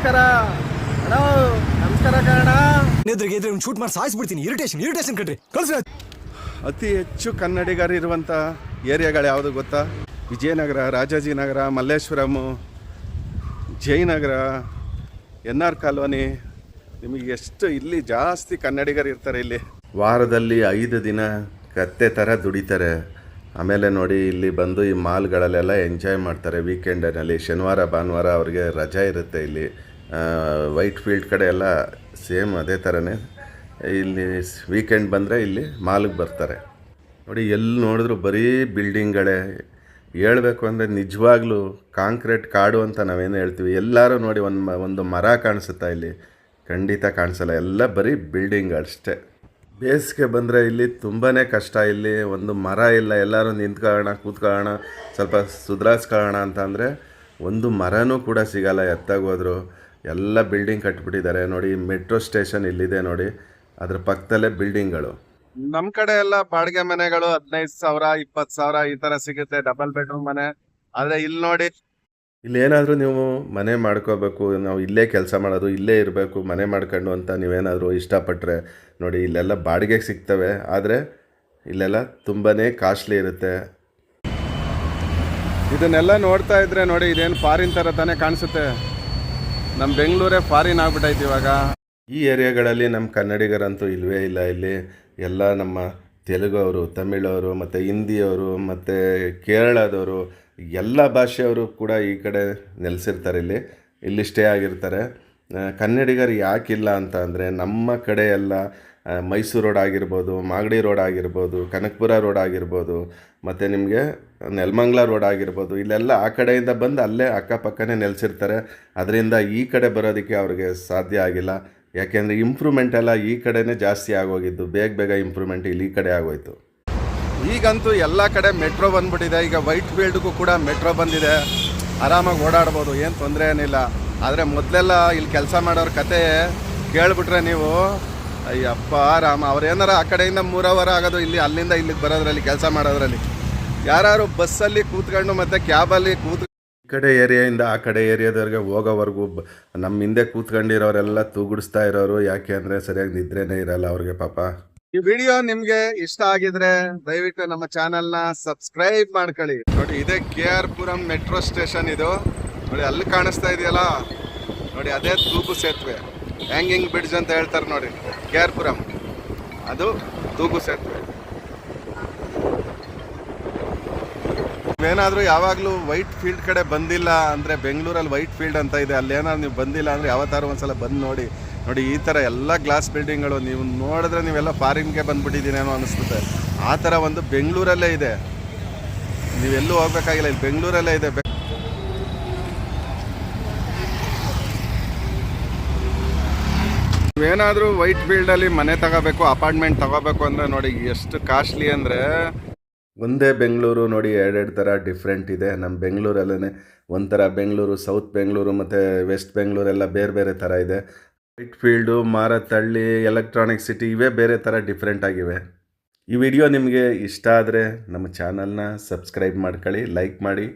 ನಮಸ್ಕಾರ. ಅಣ್ಣ ನಮಸ್ಕಾರ ಕಣ ಎದುರಿಗೆ ಎದುರು ಶೂಟ್ ಮಾಡಿ ಸಾಯಿಸ್ಬಿಡ್ತೀನಿ. ಇರಿಟೇಷನ್ ಇರಿಟೇಷನ್ ಕಣ್ರಿ. ಕಳ್ಸಿ ಅತಿ ಹೆಚ್ಚು ಕನ್ನಡಿಗರು ಇರುವಂಥ ಏರಿಯಾಗಳು ಯಾವುದು ಗೊತ್ತಾ? Vijayanagar Rajajinagar Malleshwaram Jayanagar N R colony. ನಿಮಗೆ ಎಷ್ಟು ಇಲ್ಲಿ ಜಾಸ್ತಿ ಕನ್ನಡಿಗರು ಇರ್ತಾರೆ ಇಲ್ಲಿ. ವಾರದಲ್ಲಿ ಐದು ದಿನ ಕತ್ತೆ ಥರ ದುಡಿತಾರೆ. ಆಮೇಲೆ ನೋಡಿ ಇಲ್ಲಿ ಬಂದು ಈ ಮಾಲ್ಗಳಲ್ಲೆಲ್ಲ ಎಂಜಾಯ್ ಮಾಡ್ತಾರೆ. ವೀಕೆಂಡನಲ್ಲಿ ಶನಿವಾರ ಭಾನುವಾರ ಅವ್ರಿಗೆ ರಜಾ ಇರುತ್ತೆ ಇಲ್ಲಿ. ವೈಟ್ ಫೀಲ್ಡ್ ಕಡೆ ಎಲ್ಲ ಸೇಮ್ ಅದೇ ಥರನೇ ಇಲ್ಲಿ ವೀಕೆಂಡ್ ಬಂದರೆ ಇಲ್ಲಿ ಮಾಲ್ಗೆ ಬರ್ತಾರೆ. ನೋಡಿ ಎಲ್ಲಿ ನೋಡಿದ್ರು ಬರೀ ಬಿಲ್ಡಿಂಗ್ಗಳೇ ಹೇಳಬೇಕು ಅಂದರೆ ನಿಜವಾಗ್ಲೂ ಕಾಂಕ್ರೀಟ್ ಕಾಡು ಅಂತ ನಾವೇನು ಹೇಳ್ತೀವಿ. ಎಲ್ಲರೂ ನೋಡಿ ಒಂದು ಒಂದು ಮರ ಕಾಣಿಸುತ್ತಾ ಇಲ್ಲಿ? ಖಂಡಿತ ಕಾಣಿಸಲ್ಲ. ಎಲ್ಲ ಬರೀ ಬಿಲ್ಡಿಂಗ್ ಅಷ್ಟೇ. ಬೇಸಿಗೆ ಬಂದರೆ ಇಲ್ಲಿ ತುಂಬಾ ಕಷ್ಟ. ಇಲ್ಲಿ ಒಂದು ಮರ ಇಲ್ಲ. ಎಲ್ಲರೂ ನಿಂತ್ಕೊಳ್ಳೋಣ, ಕೂತ್ಕೊಳ್ಳೋಣ, ಸ್ವಲ್ಪ ಸುಧಾರಿಸ್ಕೊಳ್ಳೋಣ ಅಂತ ಅಂದರೆ ಒಂದು ಮರನೂ ಕೂಡ ಸಿಗಲ್ಲ. ಎತ್ತಾಗೋದ್ರು ಎಲ್ಲ ಬಿಲ್ಡಿಂಗ್ ಕಟ್ಬಿಟ್ಟಿದ್ದಾರೆ. ನೋಡಿ ಮೆಟ್ರೋ ಸ್ಟೇಷನ್ ಇಲ್ಲಿದೆ ನೋಡಿ. ಅದ್ರ ಪಕ್ಕದಲ್ಲೇ ಬಿಲ್ಡಿಂಗ್ಗಳು ನಮ್ಮ ಕಡೆ ಎಲ್ಲ ಬಾಡಿಗೆ ಮನೆಗಳು ಹದಿನೈದು ಸಾವಿರ ಇಪ್ಪತ್ತು ಸಾವಿರ ಈ ತರ ಸಿಗುತ್ತೆ. ಡಬಲ್ ಬೆಡ್ರೂಮ್ ಮನೆ. ಆದ್ರೆ ಇಲ್ಲಿ ನೋಡಿ ಇಲ್ಲೇನಾದರೂ ನೀವು ಮನೆ ಮಾಡ್ಕೋಬೇಕು ನಾವು ಇಲ್ಲೇ ಕೆಲಸ ಮಾಡೋದು ಇಲ್ಲೇ ಇರಬೇಕು ಮನೆ ಮಾಡ್ಕೊಂಡು ಅಂತ ನೀವೇನಾದರೂ ಇಷ್ಟಪಟ್ಟರೆ ನೋಡಿ ಇಲ್ಲೆಲ್ಲ ಬಾಡಿಗೆಗೆ ಸಿಗ್ತವೆ. ಆದರೆ ಇಲ್ಲೆಲ್ಲ ತುಂಬಾ ಕಾಸ್ಟ್ಲಿ ಇರುತ್ತೆ. ಇದನ್ನೆಲ್ಲ ನೋಡ್ತಾ ಇದ್ರೆ ನೋಡಿ ಇದೇನು ಫಾರಿನ್ ಥರ ತಾನೇ ಕಾಣಿಸುತ್ತೆ. ನಮ್ಮ ಬೆಂಗಳೂರೇ ಫಾರಿನ್ ಆಗ್ಬಿಟ್ಟೈತಿ ಇವಾಗ. ಈ ಏರಿಯಾಗಳಲ್ಲಿ ನಮ್ಮ ಕನ್ನಡಿಗರಂತೂ ಇಲ್ಲವೇ ಇಲ್ಲ ಇಲ್ಲಿ. ಎಲ್ಲ ನಮ್ಮ ತೆಲುಗವರು, ತಮಿಳವರು, ಮತ್ತು ಹಿಂದಿಯವರು, ಮತ್ತು ಕೇರಳದವರು, ಎಲ್ಲ ಭಾಷೆಯವರು ಕೂಡ ಈ ಕಡೆ ನೆಲೆಸಿರ್ತಾರೆ ಇಲ್ಲಿ. ಇಲ್ಲಿ ಸ್ಟೇ ಆಗಿರ್ತಾರೆ. ಕನ್ನಡಿಗರು ಯಾಕಿಲ್ಲ ಅಂತ ಅಂದರೆ ನಮ್ಮ ಕಡೆ ಎಲ್ಲ ಮೈಸೂರು ರೋಡ್ ಆಗಿರ್ಬೋದು, ಮಾಗಡಿ ರೋಡ್ ಆಗಿರ್ಬೋದು, ಕನಕಪುರ ರೋಡ್ ಆಗಿರ್ಬೋದು, ಮತ್ತು ನಿಮಗೆ ನೆಲಮಂಗ್ಲ ರೋಡ್ ಆಗಿರ್ಬೋದು, ಇಲ್ಲೆಲ್ಲ ಆ ಕಡೆಯಿಂದ ಬಂದು ಅಲ್ಲೇ ಅಕ್ಕಪಕ್ಕನೇ ನೆಲೆಸಿರ್ತಾರೆ. ಅದರಿಂದ ಈ ಕಡೆ ಬರೋದಕ್ಕೆ ಅವ್ರಿಗೆ ಸಾಧ್ಯ ಆಗಿಲ್ಲ. ಯಾಕೆಂದರೆ ಇಂಪ್ರೂವ್ಮೆಂಟ್ ಎಲ್ಲ ಈ ಕಡೆನೇ ಜಾಸ್ತಿ ಆಗೋಗಿದ್ದು. ಬೇಗ ಬೇಗ ಇಂಪ್ರೂವ್ಮೆಂಟ್ ಇಲ್ಲಿ ಈ ಕಡೆ ಆಗೋಯಿತು. ಈಗಂತೂ ಎಲ್ಲ ಕಡೆ ಮೆಟ್ರೋ ಬಂದ್ಬಿಟ್ಟಿದೆ. ಈಗ ವೈಟ್ ಫೀಲ್ಡ್ಗೂ ಕೂಡ ಮೆಟ್ರೋ ಬಂದಿದೆ. ಆರಾಮಾಗಿ ಓಡಾಡ್ಬೋದು, ಏನು ತೊಂದರೆ ಏನಿಲ್ಲ. ಆದರೆ ಮೊದಲೆಲ್ಲ ಇಲ್ಲಿ ಕೆಲಸ ಮಾಡೋರ ಕತೆ ಕೇಳಿಬಿಟ್ರೆ ನೀವು ಅಯ್ಯಪ್ಪ, ರಾಮ, ಅವ್ರು ಆ ಕಡೆಯಿಂದ ಮೂರವರ ಆಗೋದು, ಇಲ್ಲಿ, ಅಲ್ಲಿಂದ ಇಲ್ಲಿಗೆ ಬರೋದ್ರಲ್ಲಿ, ಕೆಲಸ ಮಾಡೋದ್ರಲ್ಲಿ. ಯಾರು ಬಸ್ಸಲ್ಲಿ ಕೂತ್ಕೊಂಡು ಮತ್ತೆ ಕ್ಯಾಬಲ್ಲಿ ಕೂತ್ ಈ ಕಡೆ ಏರಿಯಾಯಿಂದ ಆ ಕಡೆ ಏರಿಯಾದವ್ರಿಗೆ ಹೋಗೋವರೆಗೂ ನಮ್ಮ ಹಿಂದೆ ಕೂತ್ಕೊಂಡಿರೋರೆಲ್ಲ ತೂಗುಡಿಸ್ತಾ ಇರೋರು, ಯಾಕೆ ಅಂದರೆ ಸರಿಯಾಗಿ ನಿದ್ರೆನೇ ಇರಲ್ಲ ಅವ್ರಿಗೆ ಪಾಪ. ಈ ವಿಡಿಯೋ ನಿಮ್ಗೆ ಇಷ್ಟ ಆಗಿದ್ರೆ ದಯವಿಟ್ಟು ನಮ್ಮ ಚಾನೆಲ್ನ ಸಬ್ಸ್ಕ್ರೈಬ್ ಮಾಡ್ಕೊಳ್ಳಿ. ನೋಡಿ, ಇದೇ K R Puram metro station ಇದು. ನೋಡಿ, ಅಲ್ಲಿ ಕಾಣಿಸ್ತಾ ಇದೆಯಲ್ಲ? ನೋಡಿ, ಅದೇ ತೂಗು ಸೇತುವೆ. ಹ್ಯಾಂಗಿಂಗ್ ಬ್ರಿಡ್ಜ್ ಅಂತ ಹೇಳ್ತಾರೆ ನೋಡಿ. ಕೆ ಅದು ತೂಗು ಸೇತುವೆ ಏನಾದರೂ ಯಾವಾಗಲೂ ವೈಟ್ ಫೀಲ್ಡ್ ಕಡೆ ಬಂದಿಲ್ಲ ಅಂದರೆ ಬೆಂಗಳೂರಲ್ಲಿ ವೈಟ್ ಫೀಲ್ಡ್ ಅಂತ ಇದೆ ಅಲ್ಲೇನಾದ್ರು ನೀವು ಬಂದಿಲ್ಲ ಅಂದರೆ ಯಾವತ್ತಾರು ಒಂದ್ಸಲ ಬಂದು ನೋಡಿ. ನೋಡಿ, ಈ ಥರ ಎಲ್ಲ ಗ್ಲಾಸ್ ಬಿಲ್ಡಿಂಗ್ಗಳು ನೀವು ನೋಡಿದ್ರೆ ನೀವೆಲ್ಲ ಫಾರಿನ್ಗೆ ಬಂದುಬಿಟ್ಟಿದ್ದೀನೇನೋ ಅನಿಸ್ತದೆ. ಆ ಥರ ಒಂದು ಬೆಂಗಳೂರಲ್ಲೇ ಇದೆ. ನೀವೆಲ್ಲೂ ಹೋಗ್ಬೇಕಾಗಿಲ್ಲ, ಇಲ್ಲಿ ಬೆಂಗಳೂರಲ್ಲೇ ಇದೆ. ನೀವೇನಾದ್ರೂ ವೈಟ್ ಫೀಲ್ಡಲ್ಲಿ ಮನೆ ತಗೋಬೇಕು ಅಪಾರ್ಟ್ಮೆಂಟ್ ತಗೋಬೇಕು ಅಂದರೆ ನೋಡಿ ಎಷ್ಟು ಕಾಸ್ಟ್ಲಿ ಅಂದರೆ ಒಂದೇ ಬೆಂಗಳೂರು ನೋಡಿ ಎರಡೆರಡು ಥರ ಡಿಫ್ರೆಂಟ್ ಇದೆ. ನಮ್ಮ ಬೆಂಗಳೂರಲ್ಲೇ ಒಂಥರ ಬೆಂಗಳೂರು ಸೌತ್ ಬೆಂಗಳೂರು ಮತ್ತು ವೆಸ್ಟ್ ಬೆಂಗಳೂರೆಲ್ಲ ಬೇರೆ ಬೇರೆ ಥರ ಇದೆ. White field Marathahalli electronic city ಇವೇ ಬೇರೆ ಥರ ಡಿಫ್ರೆಂಟ್ ಆಗಿವೆ. ಈ ವಿಡಿಯೋ ನಿಮಗೆ ಇಷ್ಟ ಆದರೆ ನಮ್ಮ ಚಾನಲ್ನ ಸಬ್ಸ್ಕ್ರೈಬ್ ಮಾಡ್ಕೊಳ್ಳಿ ಲೈಕ್ ಮಾಡಿ.